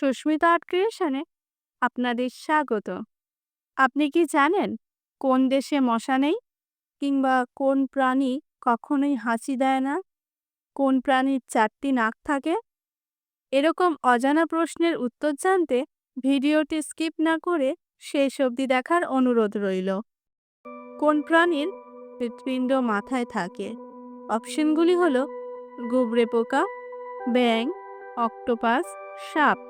Susmita art ক্রিয়েশনে আপনাদের স্বাগত। আপনি কি জানেন কোন দেশে মশা নেই কিংবা কোন প্রাণী কখনোই হাসি দেয় না? কোন প্রাণীর চারটি নাক থাকে? এরকম অজানা প্রশ্নের উত্তর জানতে ভিডিওটি স্কিপ না করে শেষ অবধি দেখার অনুরোধ রইল। কোন প্রাণীর হৃৎপিণ্ড মাথায় থাকে? অপশনগুলি হলো গুবরে পোকা ব্যাং অক্টোপাস, সাপ।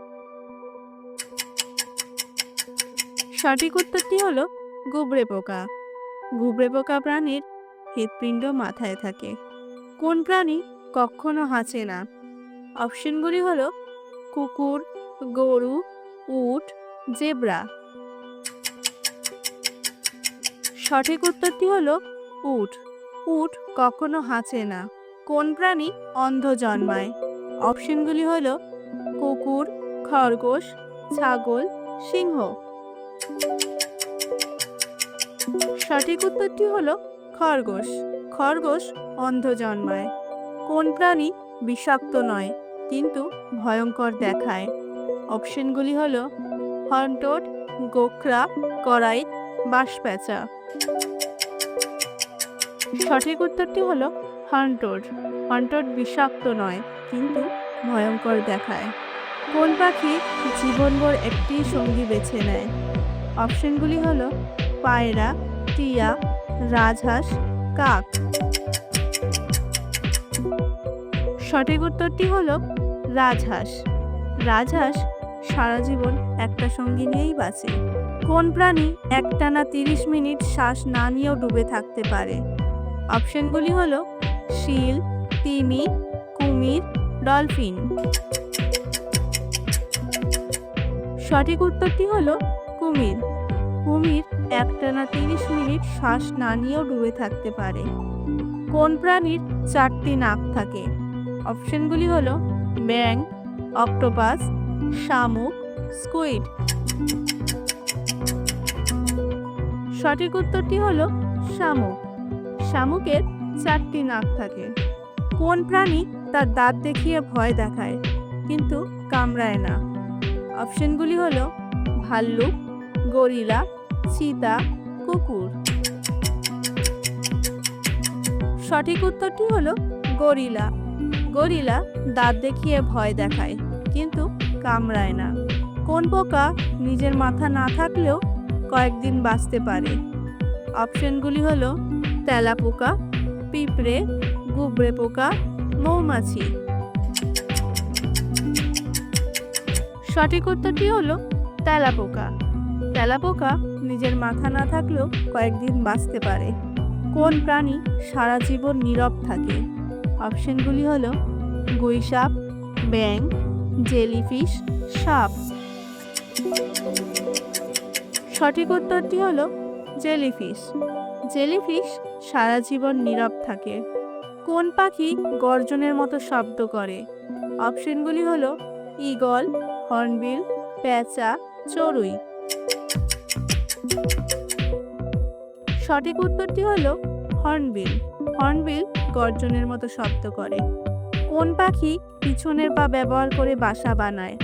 সঠিক উত্তরটি হলো গুবরে পোকা। গুবরে পোকা প্রাণীর হৃৎপিণ্ড মাথায় থাকে। কোন প্রাণী কখনো হাঁচে না? অপশনগুলি হলো কুকুর, গরু, উট, জেব্রা। সঠিক উত্তরটি হলো উট। উট কখনো হাঁচে না। কোন প্রাণী অন্ধ জন্মায়? অপশনগুলি হলো কুকুর, খরগোশ, ছাগল, সিংহ। সঠিক উত্তরটি হলো খরগোশ। খরগোশ অন্ধ জন্মায় কোন প্রাণী বিষাক্ত নয়, কিন্তু ভয়ঙ্কর দেখায়। অপশনগুলি হল হন্টোড গোখরা, করাই বাঁশপ্যাঁচা সঠিক উত্তরটি হলো হন্টোড হন্টোড বিষাক্ত নয়, কিন্তু ভয়ঙ্কর দেখায়। কোন পাখি জীবনভর একটি সঙ্গী বেছে নেয়? অপশনগুলি হলো পায়রা, টিয়া, রাজহাঁস, কাক। সঠিক উত্তরটি হলো রাজহাঁস। রাজহাঁস সারা জীবন একটা সঙ্গী নিয়েই বাঁচে। কোন প্রাণী একটানা তিরিশ মিনিট শ্বাস না নিয়েও ডুবে থাকতে পারে? অপশনগুলি হলো শিল, তিমি, কুমির, ডলফিন। সঠিক উত্তরটি হলো কুমির। কুমির একটানা তিরিশ মিনিট শ্বাস না নিয়েও ডুবে থাকতে পারে। কোন প্রাণীর চারটি নাক থাকে? অপশনগুলি হল ব্যাং অক্টোপাস, শামুক, স্কুইড। সঠিক উত্তরটি হলো শামুক। শামুকের চারটি নাক থাকে। কোন প্রাণী তার দাঁত দেখিয়ে ভয় দেখায়, কিন্তু কামড়ায় না? অপশনগুলি হল ভাল্লুক গরিলা চিতা কুকুর। সঠিক উত্তরটি হলো গরিলা। গরিলা দাঁত দেখিয়ে ভয় দেখায়, কিন্তু কামড়ায় না। কোন পোকা নিজের মাথা না থাকলেও কয়েকদিন বাঁচতে পারে? অপশনগুলি হলো তেলাপোকা পিঁপড়ে গুবরে পোকা, মৌমাছি। সঠিক উত্তরটি হলো তেলাপোকা তেলাপোকা নিজের মাথা না থাকলেও কয়েকদিন বাঁচতে পারে। কোন প্রাণী সারা জীবন নীরব থাকে? অপশনগুলি হলো গুইসাপ ব্যাং জেলিফিশ, সাপ। সঠিক উত্তরটি হলো জেলিফিশ। জেলিফিশ সারা জীবন নীরব থাকে। কোন পাখি গর্জনের মতো শব্দ করে? অপশনগুলি হল ঈগল হর্নবিল পেঁচা চড়ুই। সঠিক উত্তরটি হলো হর্নবিল। হর্নবিল গর্জনের মতো শব্দ করে। কোন পাখি পিছনের পা ব্যবহার করে বাসা বানায়?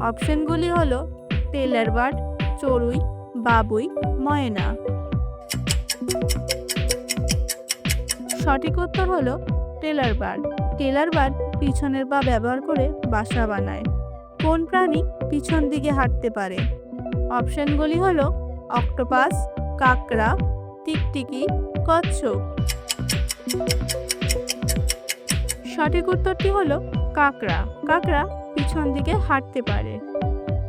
অপশনগুলি হলো টেলার বার্ড, চড়ুই, বাবুই, ময়না। সঠিক উত্তর হলো টেলার বার্ড। টেলার বার্ড পিছনের পা ব্যবহার করে বাসা বানায়। কোন প্রাণী পিছন দিকে হাঁটতে পারে? অপশনগুলি হলো অক্টোপাস কাকড়া, টিকটিকি, কচ্ছপ। সঠিক উত্তরটি হলো কাকড়া। কাকড়া পিছন দিকে হাঁটতে পারে।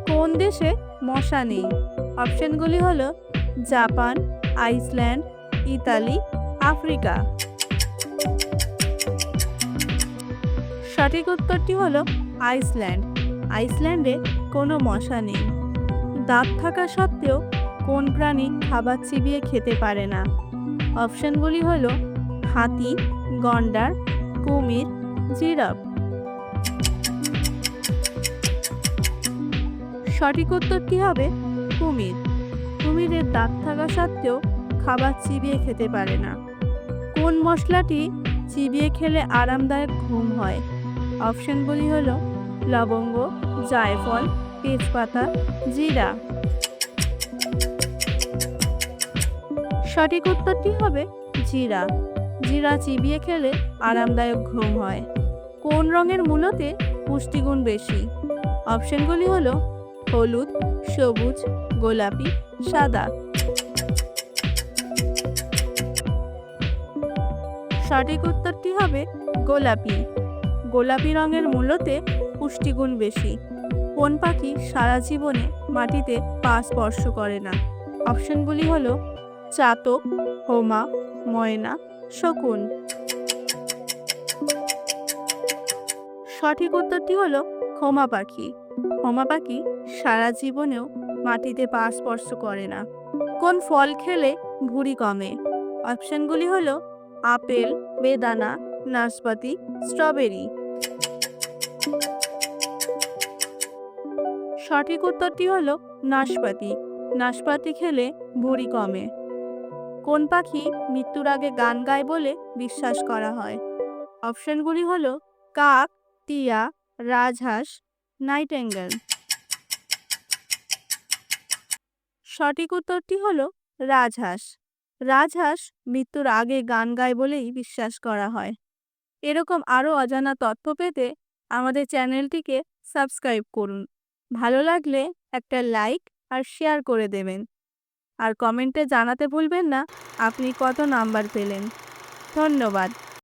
কোন দেশে মশা নেই? অপশনগুলি হলো জাপান, আইসল্যান্ড, ইতালি, আফ্রিকা। সঠিক উত্তরটি হলো আইসল্যান্ড। আইসল্যান্ডে কোনো মশা নেই। দাঁত থাকা সত্ত্বেও কোন প্রাণী খাবার চিবিয়ে খেতে পারে না? অপশনগুলি হলো হাতি, গন্ডার, কুমির, জিরাফ। সঠিক উত্তরটি হবে কুমির। কুমিরের দাঁত থাকা সত্ত্বেও খাবার চিবিয়ে খেতে পারে না। কোন মশলাটি চিবিয়ে খেলে আরামদায়ক ঘুম হয়? অপশনগুলি হলো লবঙ্গ, জায়ফল, তেজপাতা, জিরা। সঠিক উত্তরটি হবে? জিরা। জিরা চিবিয়ে খেলে আরামদায়ক ঘুম হয়। কোন রঙের মূলতে পুষ্টিগুণ বেশি? অপশনগুলি হলো হলুদ, সবুজ, গোলাপি, সাদা। সঠিক উত্তরটি হবে? গোলাপি। গোলাপি রঙের মূলতে পুষ্টিগুণ বেশি। কোন পাখি সারা জীবনে মাটিতে পা স্পর্শ করে না। অপশনগুলি হলো চাতক, হোমা, ময়না, শকুন। সঠিক উত্তরটি হলো হোমা পাখি। হোমা পাখি সারা জীবনেও মাটিতে পা স্পর্শ করে না। কোন ফল খেলে ভুঁড়ি কমে? অপশনগুলি হলো আপেল, বেদানা, নাশপাতি, স্ট্রবেরি। সঠিক উত্তরটি হলো নাশপাতি। নাশপাতি খেলে ভুঁড়ি কমে। কোন পাখি মৃত্যুর আগে গান গায় বলে বিশ্বাস করা হয়? অপশনগুলি হলো কাক, টিয়া, রাজহাঁস নাইটেঙ্গেল সঠিক উত্তরটি হলো রাজহাঁস। রাজহাঁস মৃত্যুর আগে গান গায় বলেই বিশ্বাস করা হয়। এরকম আরও অজানা তথ্য পেতে আমাদের চ্যানেলটিকে সাবস্ক্রাইব করুন। ভালো লাগলে একটা লাইক আর শেয়ার করে দেবেন। আর কমেন্টে জানাতে ভুলবেন না। আপনি কত নাম্বার পেলেন। ধন্যবাদ।